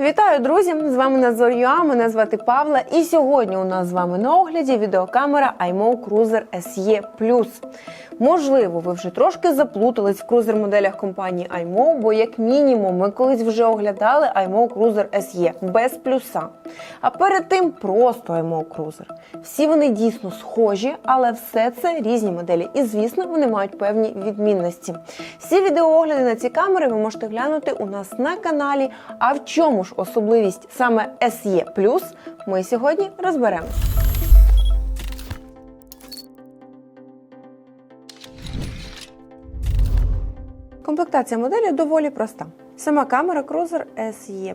Вітаю, друзі! З вами Назор Юа, мене звати Павла. І сьогодні у нас з вами на огляді відеокамера iMO Cruiser SE+. Можливо, ви вже трошки заплутались в крузер-моделях компанії iMO, бо як мінімум ми колись вже оглядали iMO Cruiser SE без плюса. А перед тим просто iMO Cruiser. Всі вони дійсно схожі, але все це різні моделі. І звісно, вони мають певні відмінності. Всі відеоогляди на ці камери ви можете глянути у нас на каналі. А в чому ж особливість саме SE+, ми сьогодні розберемо. Комплектація моделі доволі проста. Сама камера Cruiser SE+,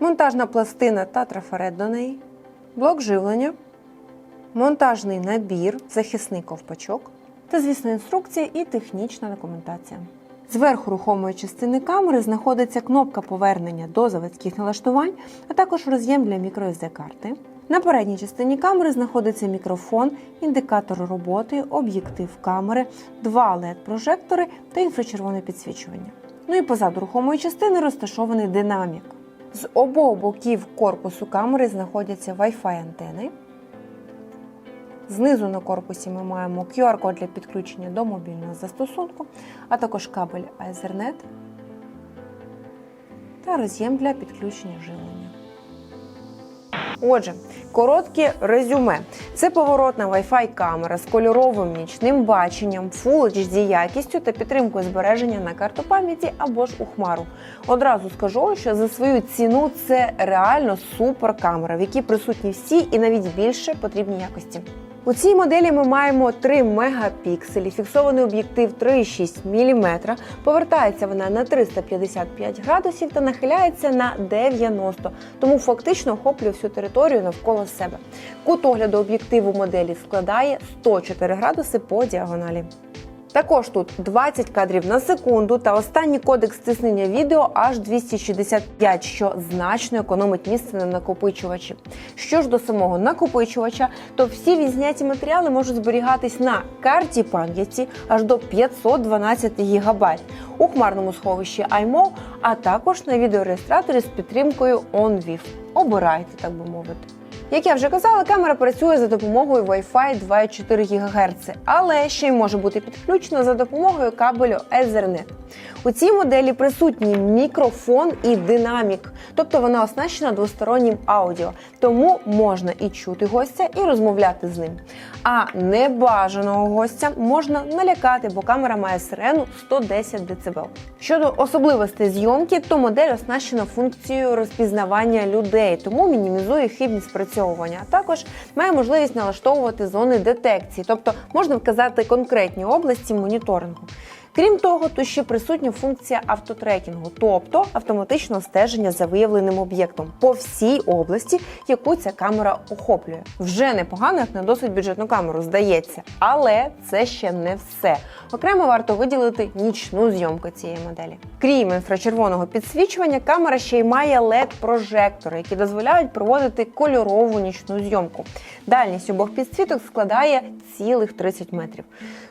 монтажна пластина та трафарет до неї, блок живлення, монтажний набір, захисний ковпачок та, звісно, інструкція і технічна документація. Зверху рухомої частини камери знаходиться кнопка повернення до заводських налаштувань, а також роз'єм для microSD карти. На передній частині камери знаходиться мікрофон, індикатор роботи, об'єктив камери, два LED-прожектори та інфрачервоне підсвічування. Ну і позаду рухомої частини розташований динамік. З обох боків корпусу камери знаходяться Wi-Fi антени. Знизу на корпусі ми маємо QR-код для підключення до мобільного застосунку, а також кабель Ethernet та роз'єм для підключення живлення. Отже, коротке резюме. Це поворотна Wi-Fi камера з кольоровим нічним баченням, Full HD якістю та підтримкою збереження на карту пам'яті або ж у хмару. Одразу скажу, що за свою ціну це реально супер камера, в якій присутні всі і навіть більше потрібні якості. У цій моделі ми маємо 3 мегапікселі, фіксований об'єктив 3,6 мм, повертається вона на 355 градусів та нахиляється на 90, тому фактично охоплює всю територію навколо себе. Кут огляду об'єктиву моделі складає 104 градуси по діагоналі. Також тут 20 кадрів на секунду та останній кодекс стиснення відео аж 265, що значно економить місце на накопичувачі. Що ж до самого накопичувача, то всі відзняті матеріали можуть зберігатись на карті пам'яті аж до 512 ГБ, у хмарному сховищі iMO, а також на відеореєстраторі з підтримкою OnVIF. Обирайте, так би мовити. Як я вже казала, камера працює за допомогою Wi-Fi 2,4 ГГц, але ще й може бути підключена за допомогою кабелю Ethernet. У цій моделі присутні мікрофон і динамік, тобто вона оснащена двостороннім аудіо, тому можна і чути гостя, і розмовляти з ним. А небажаного гостя можна налякати, бо камера має сирену 110 дБ. Щодо особливостей зйомки, то модель оснащена функцією розпізнавання людей, тому мінімізує хибність спрацьовування. А також має можливість налаштовувати зони детекції, тобто можна вказати конкретні області моніторингу. Крім того, тут ще присутня функція автотрекінгу, тобто автоматичного стеження за виявленим об'єктом по всій області, яку ця камера охоплює. Вже непогано, як на досить бюджетну камеру, здається, але це ще не все. Окремо варто виділити нічну зйомку цієї моделі. Крім інфрачервоного підсвічування, камера ще й має LED-прожектори, які дозволяють проводити кольорову нічну зйомку. Дальність обох підсвіток складає цілих 30 метрів.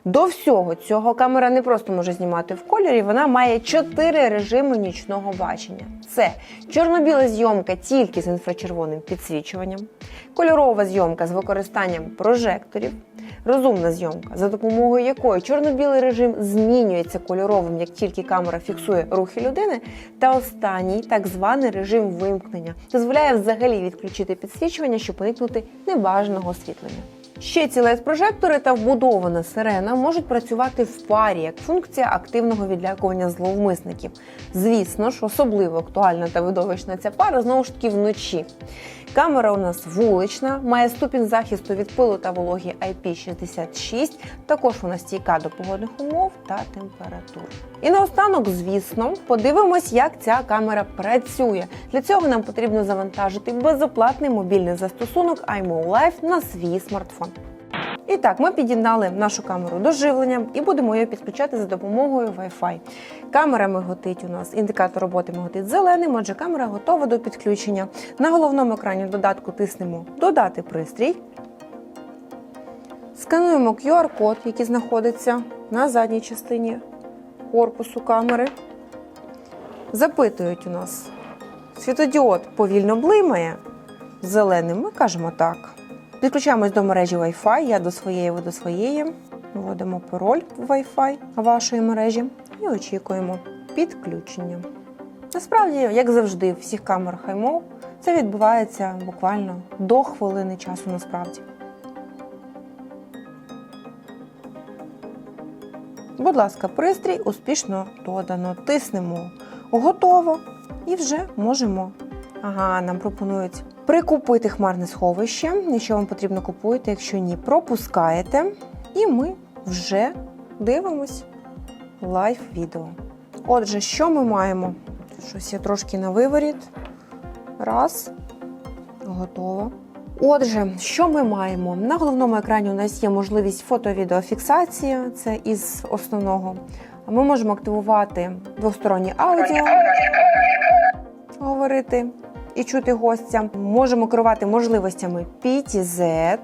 До всього цього камера не просто може знімати в кольорі, вона має чотири режими нічного бачення: це чорно-біла зйомка тільки з інфрачервоним підсвічуванням, кольорова зйомка з використанням прожекторів, розумна зйомка, за допомогою якої чорно-білий режим змінюється кольоровим, як тільки камера фіксує рухи людини. Та останній так званий режим вимкнення дозволяє взагалі відключити підсвічування, щоб уникнути небажаного освітлення. Ще ці LED-прожектори та вбудована сирена можуть працювати в парі як функція активного відлякування зловмисників. Звісно ж, особливо актуальна та видовищна ця пара знову ж таки вночі. Камера у нас вулична, має ступінь захисту від пилу та вологі IP66, також вона стійка до погодних умов та температур. І наостанок, звісно, подивимось, як ця камера працює. Для цього нам потрібно завантажити безоплатний мобільний застосунок iMO Live на свій смартфон. І так, ми під'єднали нашу камеру до живлення і будемо її підключати за допомогою Wi-Fi. Камера миготить у нас, індикатор роботи миготить зеленим, отже, камера готова до підключення. На головному екрані додатку тиснемо Додати пристрій. Скануємо QR-код, який знаходиться на задній частині корпусу камери. Запитують у нас світодіод повільно блимає, зеленим ми кажемо так. Підключаємось до мережі Wi-Fi, я до своєї, ви до своєї. Вводимо пароль в Wi-Fi вашої мережі і очікуємо підключення. Насправді, як завжди, в всіх камерах iMov це відбувається буквально до хвилини часу насправді. Будь ласка, пристрій успішно додано. Тиснемо готово і вже можемо. Ага, нам пропонують прикупити хмарне сховище. Якщо вам потрібно купуєте, якщо ні, пропускаєте. І ми вже дивимось лайв відео. Отже, що ми маємо? Щось я трошки на виворіт. Раз. Готово. Отже, що ми маємо? На головному екрані у нас є можливість фото-відеофіксації, це із основного. Ми можемо активувати двостороннє аудіо, говорити і чути гостя. Можемо керувати можливостями PTZ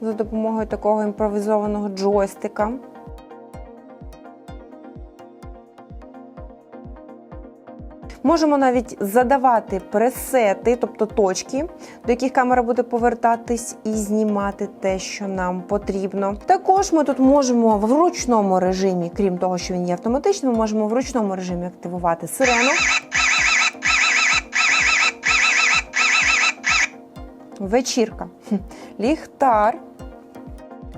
за допомогою такого імпровізованого джойстика. Можемо навіть задавати пресети, тобто точки, до яких камера буде повертатись і знімати те, що нам потрібно. Також ми тут можемо в ручному режимі, крім того, що він є автоматичним, ми можемо в ручному режимі активувати сирену. Вечірка, ліхтар,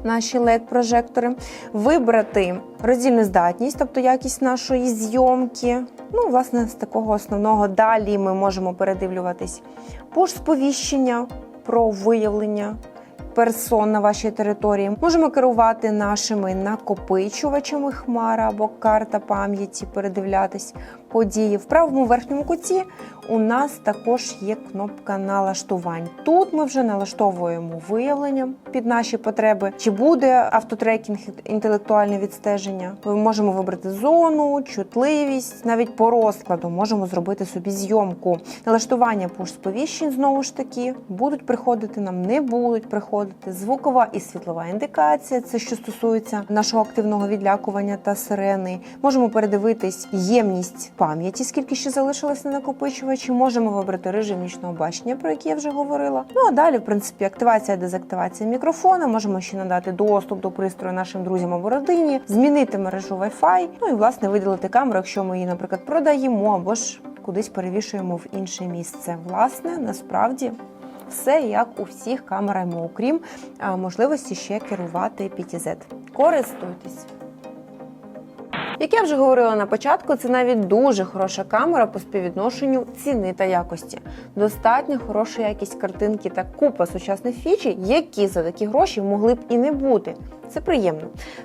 наші LED-прожектори, вибрати роздільну здатність, тобто якість нашої зйомки. Ну, власне, з такого основного далі ми можемо передивлюватись. Пуш-сповіщення про виявлення персон на вашій території. Можемо керувати нашими накопичувачами хмара або карта пам'яті, передивлятись події. В правому верхньому куті у нас також є кнопка налаштувань. Тут ми вже налаштовуємо виявлення під наші потреби, чи буде автотрекінг, інтелектуальне відстеження. Ми можемо вибрати зону, чутливість, навіть по розкладу можемо зробити собі зйомку. Налаштування пуш-сповіщень знову ж таки будуть приходити нам, не будуть приходити. Звукова і світлова індикація, це що стосується нашого активного відлякування та сирени. Можемо передивитись ємність пам'яті, скільки ще залишилось на накопичувачі. Можемо вибрати режим нічного бачення, про який я вже говорила. Ну а далі, в принципі, активація, дезактивація мікрофона. Можемо ще надати доступ до пристрою нашим друзям або родині, змінити мережу Wi-Fi, ну і власне виділити камеру, якщо ми її, наприклад, продаємо або ж кудись перевішуємо в інше місце. Власне, насправді. Все як у всіх камерах, окрім можливості ще керувати PTZ. Користуйтесь. Як я вже говорила на початку, це навіть дуже хороша камера по співвідношенню ціни та якості. Достатньо хороша якість картинки та купа сучасних фічей, які за такі гроші могли б і не бути. Це приємно.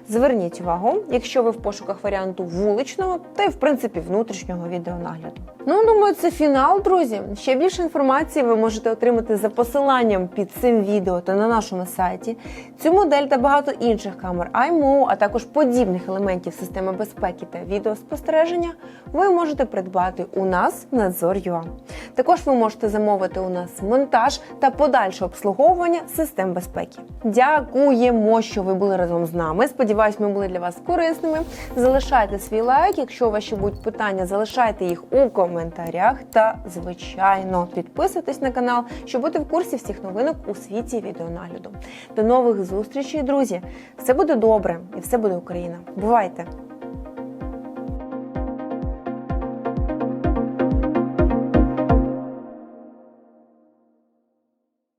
Зверніть увагу, якщо ви в пошуках варіанту вуличного та й в принципі внутрішнього відеонагляду. Ну, думаю, це фінал, друзі. Ще більше інформації ви можете отримати за посиланням під цим відео та на нашому сайті. Цю модель та багато інших камер iMO, а також подібних елементів системи безпеки та відеоспостереження ви можете придбати у нас в Надзор.ua. Також ви можете замовити у нас монтаж та подальше обслуговування систем безпеки. Дякуємо, що ви були разом з нами. Сподіваюсь, ми були для вас корисними. Залишайте свій лайк. Якщо у вас ще будуть питання, залишайте їх у коментарях. Та, звичайно, підписуйтесь на канал, щоб бути в курсі всіх новинок у світі відеонагляду. До нових зустрічей, друзі! Все буде добре і все буде Україна. Бувайте!